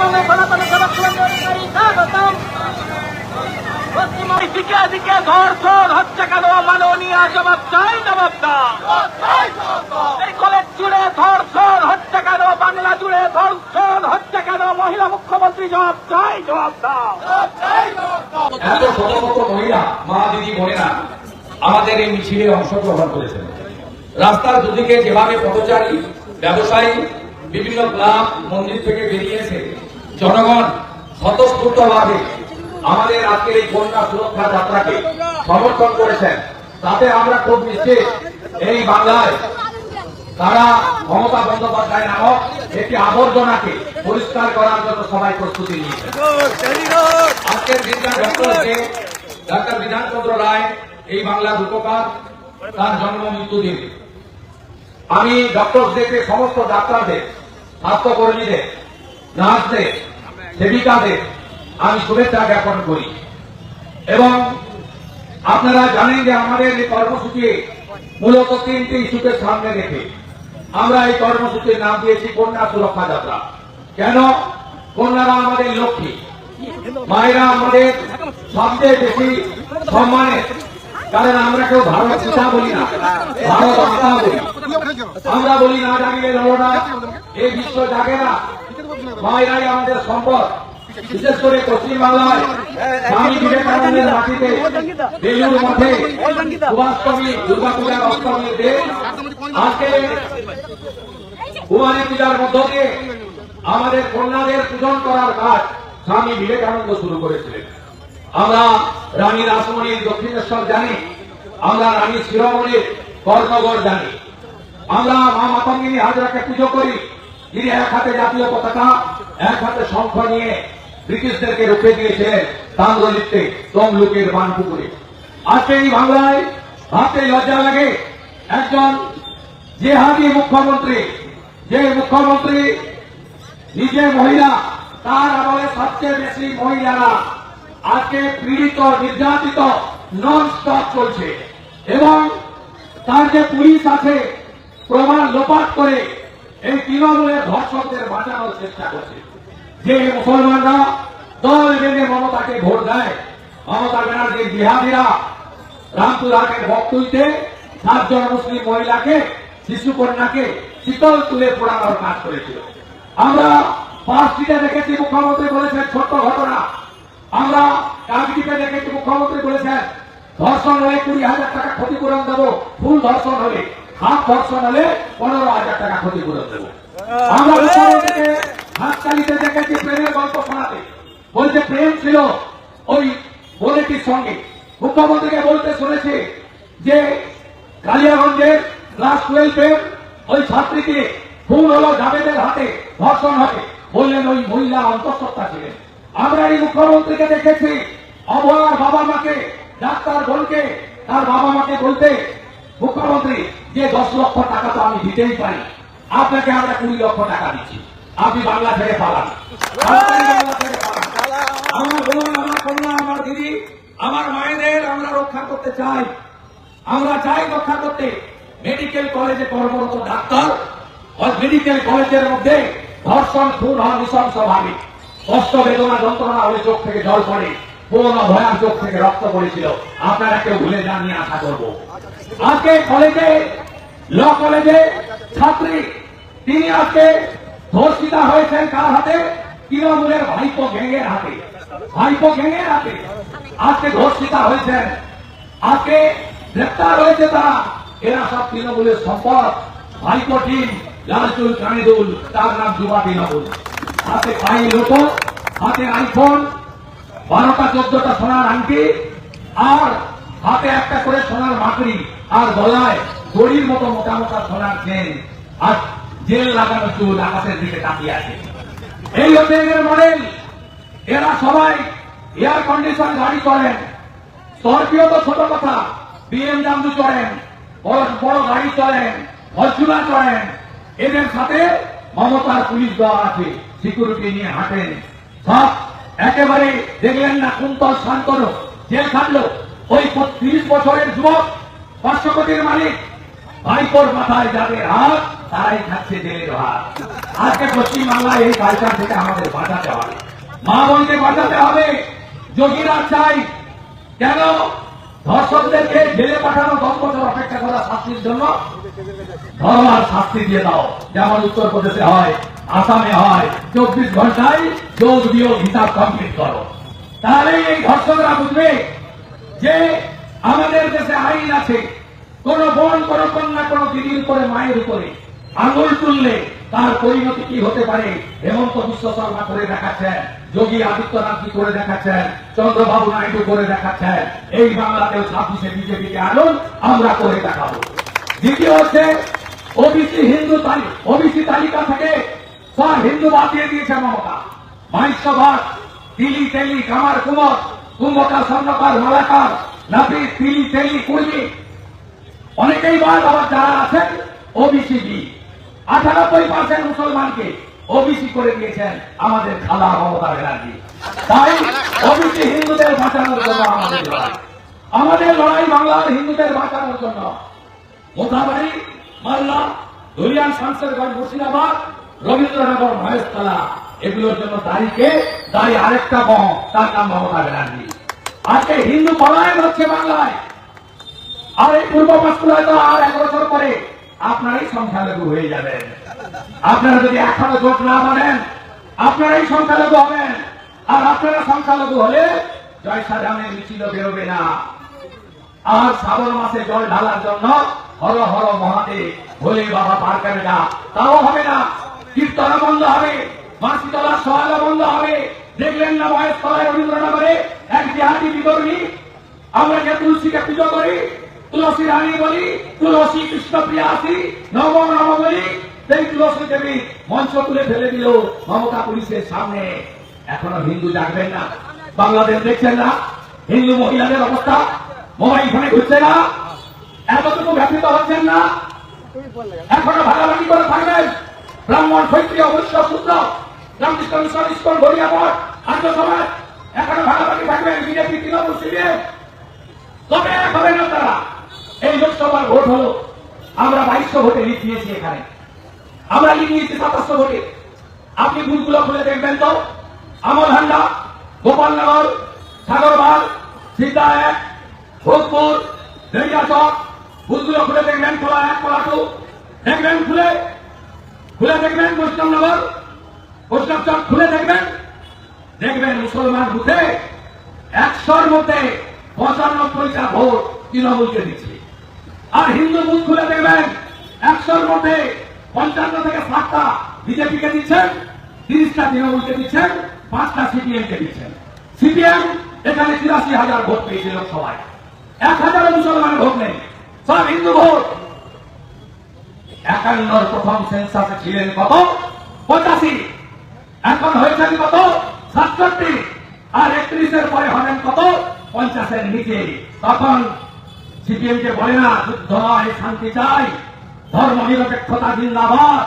পশ্চিমবঙ্গে সনাতন সড়ক সুন্দরী স্বাগতম দিকে দিকে ধর্ষণ হচ্ছে কেন মাননীয় জবাব চাই জবাব দাও। এই কলেজ জুড়ে ধর্ষণ হচ্ছে কেন বাংলা জুড়ে ধর্ষণ হচ্ছে কেন মহিলা মুখ্যমন্ত্রী জবাব চাই জবাব দাও। এত শত শত মহিলা মা দিদি বোনেরা আমাদের এই মিছিলে অংশগ্রহণ করেছেন। রাস্তার দুদিকে যেভাবে পথচারী ব্যবসায়ী বিভিন্ন ক্লাব মন্দির থেকে বেরিয়েছে জনগণ স্বতঃস্ফূর্তভাবে আমাদের আজকের এই কন্যা সুরক্ষা যাত্রাকে সমর্থন করেছেন। তাতে আমরা খুব নিশ্চিত এই বাংলায় তারা মমতা বন্দ্যোপাধ্যায় নামক একটি আবর্জনাকে পরিষ্কার করার জন্য সবাই প্রস্তুতি নিয়েছে। আজকের ডাক্তার বিধানচন্দ্র রায় এই বাংলার উপকার তার জন্ম মৃত্যু দিন। আমি ডক্টর ডেকে সমস্ত ডাক্তারদের স্বাস্থ্যকর্মীদের নার্সদের সেবিকাদের আমি শুভেচ্ছা জ্ঞাপন করি। এবং আপনারা জানেন যে আমাদের এই কর্মসূচি মূলত তিনটি ইস্যুকে সামনে রেখে আমরা এই কর্মসূচির নাম দিয়েছি কন্যা সুরক্ষা যাত্রা। কেন? কন্যারা আমাদের লক্ষ্মী। মায়েরা আমাদের সবচেয়ে বেশি সম্মানের। কারণ আমরা কেউ ভারত পিতা বলি না। ভারত আমরা বলি না জাগিয়ে লড়ো না। এই বিশ্ব জাগে না। মায়েরাই আমাদের সম্পদ। বিশেষ করে পশ্চিমবাংলায় করার কাজ স্বামী বিবেকানন্দ শুরু করেছিলেন। আমরা রানী রাসমণির দক্ষিণেশ্বর জানি, আমরা রানী শিরোমণির কর্ণগড় জানি। আমরা মা মাতঙ্গিনী হাজরাকে পুজো করি যিনি এক হাতে জাতীয় পতাকা, এক হাতে শঙ্খ নিয়ে ব্রিটিশদেরকে রুখে দিয়েছিলেন তাম্রলিপ্তে তমলুকের বানপুকুরে। আজকে এই বাংলায় ভাবতে লজ্জা লাগে, একজন জেহাদি মুখ্যমন্ত্রী, যে মুখ্যমন্ত্রী নিজে মহিলা, তার আমলে সবচেয়ে বেশি মহিলারা আজকে পীড়িত, নির্যাতিত নন স্টপ চলছে। এবং তার যে পুলিশ আছে, প্রমাণ লোপাট করে এই তৃণমূলের ধর্ষকদের বাঁচানোর চেষ্টা করছে। যে মুসলমানরা দল বেঁধে মমতাকে ভোট দেয়, মমতা ব্যানার্জির বিহারীরা রামপুরহাটের বক্তব্যে সাতজন মুসলিম মহিলাকে, শিশু কন্যাকে শীতল তুলে পোড়ানোর কাজ করেছিল। আমরা পাঁচটিতে দেখেছি, মুখ্যমন্ত্রী বলেছেন, ছোট্ট ঘটনা। আমরা কাকদ্বীপে দেখেছি, মুখ্যমন্ত্রী বলেছেন, ধর্ষণ হলে কুড়ি হাজার টাকা ক্ষতিপূরণ দেবো, ফুল ধর্ষণ হলে। হাফ ধর্ষণ হলে পনেরো হাজার টাকা ক্ষতিপূরণ দেবো। আমরা মুখ্যমন্ত্রীকে হাততালিতে দেখেছি প্রেমের গল্প শোনাতে। বলছে প্রেম ছিল ওই বোনেটির সঙ্গে। মুখ্যমন্ত্রীকে বলতে শুনেছি যে কালিয়াগঞ্জের ক্লাস টুয়েলভের ওই ছাত্রীকে খুন হলো জাবেদের হাতে ধর্ষণ হবে বললেন ওই মহিলা অন্তঃসত্ত্বা ছিলেন। আমরা এই মুখ্যমন্ত্রীকে দেখেছি অভয়ার বাবা মাকে ডাক্তার বোনকে তার বাবা মাকে বলতে মুখ্যমন্ত্রী যে দশ লক্ষ টাকা তো আমি দিতেই পারি। আপনাকে আমরা কুড়ি লক্ষ টাকা দিচ্ছি। আপনি বাংলা ছেড়ে পালান। আমার বোন আমার কন্যা আমার দিদি আমার মায়েদের আমরা রক্ষা করতে চাই। আমরা চাই রক্ষা করতে। মেডিকেল কলেজে কর্মরত ডাক্তার মেডিকেল কলেজের মধ্যে ধর্ষণ খুন হওয়া স্বাভাবিক কষ্ট বেদনা যন্ত্রণা হলে চোখ থেকে জল পড়ে। পুরোনো ভয়ার চোখ থেকে রক্ত পড়েছিল। আপনারা কেউ ভুলে যাননি আশা করব। আজকে কলেজে, ল কলেজে ছাত্রী, তিনি আজকে ধর্ষিতা হয়েছেন কার হাতে? তৃণমূলের ভাইপো গ্যাংয়ের হাতে। ভাইপো গ্যাংয়ের হাতে। আজকে ধর্ষিতা হয়েছেন। আজকে গ্রেপ্তার হয়েছে তারা। এরা সব তৃণমূলের সম্পদ। ভাইপো টিম, লালচুল কানিদুল তার নাম যুবা তৃণমূল। হাতে পাই লোটো, হাতে আইফোন বারোটা, চোদ্দটা সোনার আংটি আর হাতে একটা করে সোনার মাকড়ি আর গলায় দড়ির মতো মোটা মোটা সোনার চেন আর জেল লাগানো চুল আকাশের দিকে তাকিয়ে আছে। এই হচ্ছে এদের মডেল, এরা সবাই এয়ার কন্ডিশন গাড়ি চলেন। স্করপিও তো ছোট কথা বিএমডাব্লিউ চলেন, বড় বড় গাড়ি চলেন ফরচুনার চলেন। এদের সাথে মমতার পুলিশ দেওয়া আছে সিকিউরিটি নিয়ে হাঁটেন। সব একেবারে দেখলেন না, কুন্তল শান্তনু জেল খাটলো। ওই তিরিশ বছরের যুবক, পাঁচশো কোটির মালিক, ভাইপোর মাথায় যাদের হাত, তারাই খাচ্ছে জেলের হাত আজকে পশ্চিমবাংলায় এই কালচার থেকে আমাদের বাঁচাতে হবে। মা বোনকে বাঁচাতে হবে। যোগীরা চাই, কেন? ধর্ষকদেরকে জেলে পাঠানো দশ বছর অপেক্ষা করা শাস্তির জন্য ধরো আর শাস্তি দিয়ে দাও। যেমন উত্তরপ্রদেশে হয় আসামে হয়, চব্বিশ ঘন্টায় যোগ বিয়োগ হিসাব কমপ্লিট করো। তাহলে এই ধর্ষকরা বুঝবে যে আমাদের দেশে আইন আছে, কোন বোন, কোন কন্যা, কোন দিদির উপরে, মায়ের উপরে আঙুল তুললে তার পরিণতি কি হতে পারে? হেমন্ত বিশ্ব শর্মা করে দেখাচ্ছেন, যোগী আদিত্যনাথ কি করে দেখাচ্ছেন, চন্দ্রবাবু নাইডু করে দেখাচ্ছেন, এই বাংলাতেও ছাব্বিশে বিজেপিকে আনুন, আমরা করে দেখাবো। দ্বিতীয় হচ্ছে, ওবিসি হিন্দু ওবিসি তালিকা থেকে সব হিন্দু বাদ দিয়ে দিয়েছে মমতা। মাইসভাগ তিলি তেলি, কামার, কুমর, কুম্ভকার, স্বর্ণকার, মালাকার নাপি তিলি তেলি, কুর্মি। অনেকেই বাদ আবার যারা আছেন ওবিসি বি আটানব্বই পার্সেন্ট মুসলমানকে ওবিসি করে দিয়েছেন আমাদের খালা মমতা ব্যানার্জি। তাই ওবিসি হিন্দুদের বাঁচানোর জন্য আমাদের লড়াই। আমাদের লড়াই বাংলার হিন্দুদের বাঁচানোর জন্য। মোথাবাড়ি, মালদা, ধুলিয়ান, শামসেরগঞ্জ, মুর্শিদাবাদ রবীন্দ্রনগর মহেশতলা, এগুলোর জন্য দাঁড়িয়ে দাঁড়ি আরেকটা গম তার নাম মমতা ব্যানার্জি। আজকে হিন্দু পলায়ন হচ্ছে বাংলায়। আর এই পূর্ব পাঁচকুড়ায় তো আর এক বছর পরে আপনারাই সংখ্যালঘু হয়ে যাবেন। আপনারা যদি এখনও জোট না মানেন, আপনারাই সংখ্যালঘু হবেন। আর আপনারা সংখ্যালঘু হলে জয় জয়সাধারণের মিছিল বেরোবে না। আর শ্রাবণ মাসে জল ঢালার জন্য হর হর মহাদেব, ভোলে বাবা পার করে না তাও হবে না। কীর্তন বন্ধ হবে মাসি তলার সহায়তা বন্ধ হবে। দেখলেন না বয়স তলায় রবীন্দ্রনগরে এক জিহাদি বিবরণী। আমরা যে তুলসীকে পুজো করি, তুলসী রানী বলি, তুলসী কৃষ্ণ প্রিয়াসী নব নব বলি। সেই তুলসী দেবী মঞ্চ তুলে ফেলে দিল মমতা পুলিশের সামনে। এখনও হিন্দু জাগবেন না। বাংলাদেশ দেখছেন না? হিন্দু মহিলাদের অবস্থা মোবাইল ফোনে ঘুরছে না। এতটুকু ব্যথিত হচ্ছেন না? এখনও ভাগাভাগি করে থাকবেন? ব্রাহ্মণ ক্ষত্রিয়, অবশ্য সূত্র রামকৃষ্ণ, মিশন, ইস্কন মঠ আর্য সমাজ, এখনও ভাগাভাগি থাকবেন বিজেপি, তৃণমূল, সিপিএম। তবে এক হবে না তারা। এই লোকসভার ভোট হলো আমরা বাইশশো ভোটে লিড দিয়েছি এখানে। আমরা লিড নিয়েছি সাতাশশো ভোটে। আপনি বুথগুলো খুলে দেখবেন তো। আমলহান্ডা গোপালনগর সাগরবাগ সিদ্ধা এক, ভোজপুর দেরিয়াচক বুথগুলো খুলে দেখবেন, খোলা এক, খোলা টু দেখবেন, খুলে খুলে দেখবেন বৈষ্ণবনগর বৈষ্ণবচক খুলে দেখবেন। দেখবেন মুসলমান বুথে একশোর মধ্যে পঁচানব্বইটা ভোট তৃণমূলকে দিচ্ছে। আর হিন্দু বুথ খুলে দেখবেন, একশোর মধ্যে পঞ্চান্ন থেকে ষাটটা বিজেপিকে দিচ্ছেন, তিরিশটা তৃণমূলকে দিচ্ছেন, পাঁচটা সিপিএম কে দিচ্ছেন। সিপিএম এখানে তিরাশি হাজার ভোট পেয়েছে লোকসভায়। এক হাজার মুসলমানের ভোট নেই। সব হিন্দু ভোট। একান্নর প্রথম সেন্সাসে ছিলেন কত? পঁচাশি। এখন হয়েছেন কত? সাতষট্টি। আর একত্রিশের পরে হবেন কত? পঞ্চাশের নিচে। তখন সিপিএম কে বলে না, যুদ্ধ নয় শান্তি চাই। ধর্ম নিরপেক্ষতা জিন্দাবাদ।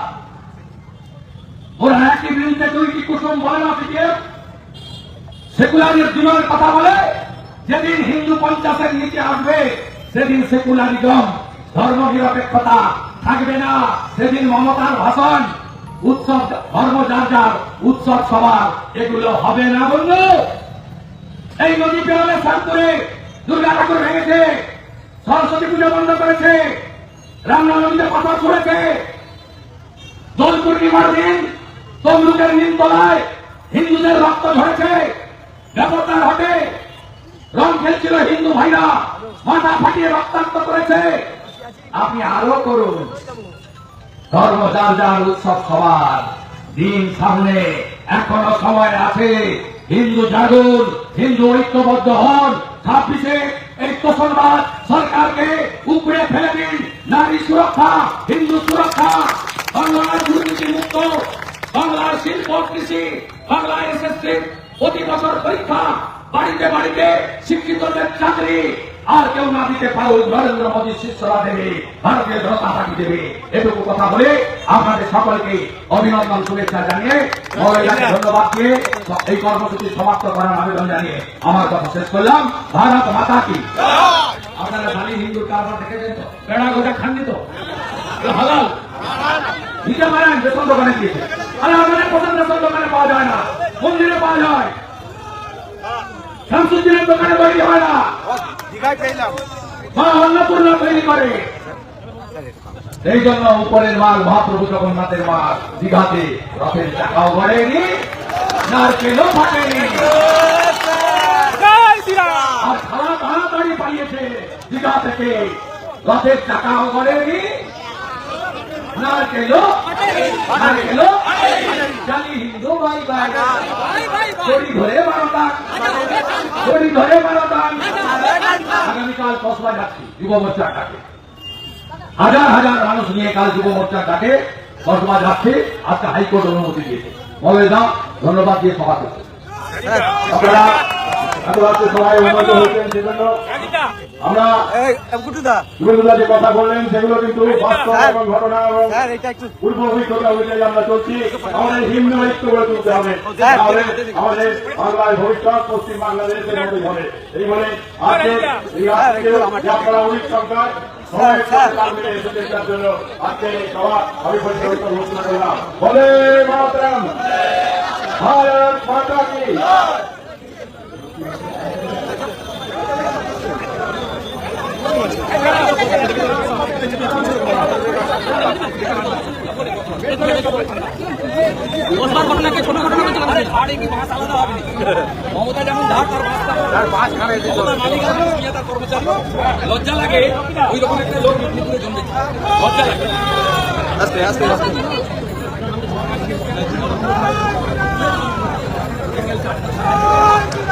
ওরা একই বিরুদ্ধে দুইটি কুসুম বলে না সিপিএম? সেকুলারের জীবনের কথা বলে, যেদিন হিন্দু পঞ্চাশের নিচে আসবে, সেদিন সেকুলারিজম, ধর্ম নিরপেক্ষতা থাকবে না। সেদিন মমতার ভাষণ, উৎসব, ধর্ম যার যার, উৎসব সবার, এগুলো হবে না বন্ধু। এই নদী পেরোলে শান্তরে দুর্গা ঠাকুর ভেঙেছে, সরস্বতী পুজো বন্ধ করেছে রামনা নদীতে পাথর ছুড়েছে দোল পূর্ণিমার দিন তমলুকের নিমতলায় হিন্দুদের রক্ত ঝরেছে। ব্যাপারটার হাটে রং খেলছিল হিন্দু ভাইরা, মাথা ফাটিয়ে রক্তাক্ত করেছে। আপনি আরও করুন। ধর্ম যার যার উৎসব সবার। দিন সামনে, এখনও সময় আছে। হিন্দু জাগুন, হিন্দু ঐক্যবদ্ধ হন। ছাব্বিশে ঐক্যসংবাদ সরকারকে উপরে ফেলে দিন। নারী সুরক্ষা, হিন্দু সুরক্ষা। বাংলার দুর্নীতি মুক্ত। বাংলার শিল্প কৃষি বাংলার এসএসসি প্রতি বছর পরীক্ষা। বাড়িতে বাড়িতে শিক্ষিতদের চাকরি। আর কেউ না দিতে পারো নরেন্দ্র মোদী শিষ্যরা দেবে, ভারতীয় জনতা পার্টি দেবে। এটুকু কথা বলে আপনাদের সকলকে অভিনন্দন, শুভেচ্ছা জানিয়ে মহিলাকে ধন্যবাদ দিয়ে এই কর্মসূচি সমাপ্ত করার আবেদন জানিয়ে আমার কথা শেষ করলাম। ভারত মাতা কি? আপনারা খালি হিন্দুর কারবার দেখেছেন তো? বেড়া গোটা খাননি তো? হালাল। নিজে মারেন বেতন দোকানে দিয়েছে। আরে আমাদের প্রধান বেতন দোকানে পাওয়া যায় না। মন্দিরে পাওয়া যায়। শামসুদ্দিনের দোকানে তৈরি হয় না। মা অন্নপূর্ণা তৈরি করে। এই জন্য উপরের মাল মহাপ্রভু জগন্নাথের মাল দীঘাতে রথের টাকাও গড়েনি নারকেলও ফাটেনি। আর তাড়াতাড়ি পালিয়েছে দীঘা থেকে। রথের টাকাও গড়েনি জানি হিন্দু বারোটা আগামীকাল কসবা যাচ্ছি, যুব মোর্চার ডাকে। হাজার হাজার মানুষ নিয়ে কাল যুব মোর্চার ডাকে কসবা যাচ্ছে। আজকে হাইকোর্ট অনুমতি দিয়েছে। দাও ধন্যবাদ দিয়ে সভা করছে। আপনারা রাত্রে সবাই উন্নত হয়েছেন সেজন্য আমরা গুটুদা যে কথা বললেন সেগুলো কিন্তু বাস্তব। এবং ঘটনা এবং এটা একটু পূর্ব অভিজ্ঞতা অনুযায়ী আমরা চলছি আমাদের হিন্দু ঐক্য গড়ে তুলতে হবে। তাহলে আমাদের বাংলার ভবিষ্যৎ পশ্চিম বাংলাদেশের মতোই হবে এই বলে আজকে আপনারা অনেক আজকে সভা আমি ঘোষণা করলাম বলে মাতরম ভারত মাতা কি ঘটনার ঘটনাকে ছোট ঘটনা করছে মানে কি বাঁশ আলাদা হবে মমতা যেমন ধার তার বাঁশ তার বাঁশ খাবে মমতার মালিক তার কর্মচারী লজ্জা লাগে ওই রকম একটা লোক মেদিনীপুরে জন্মেছে লজ্জা লাগে আস্তে আস্তে আস্তে Thank.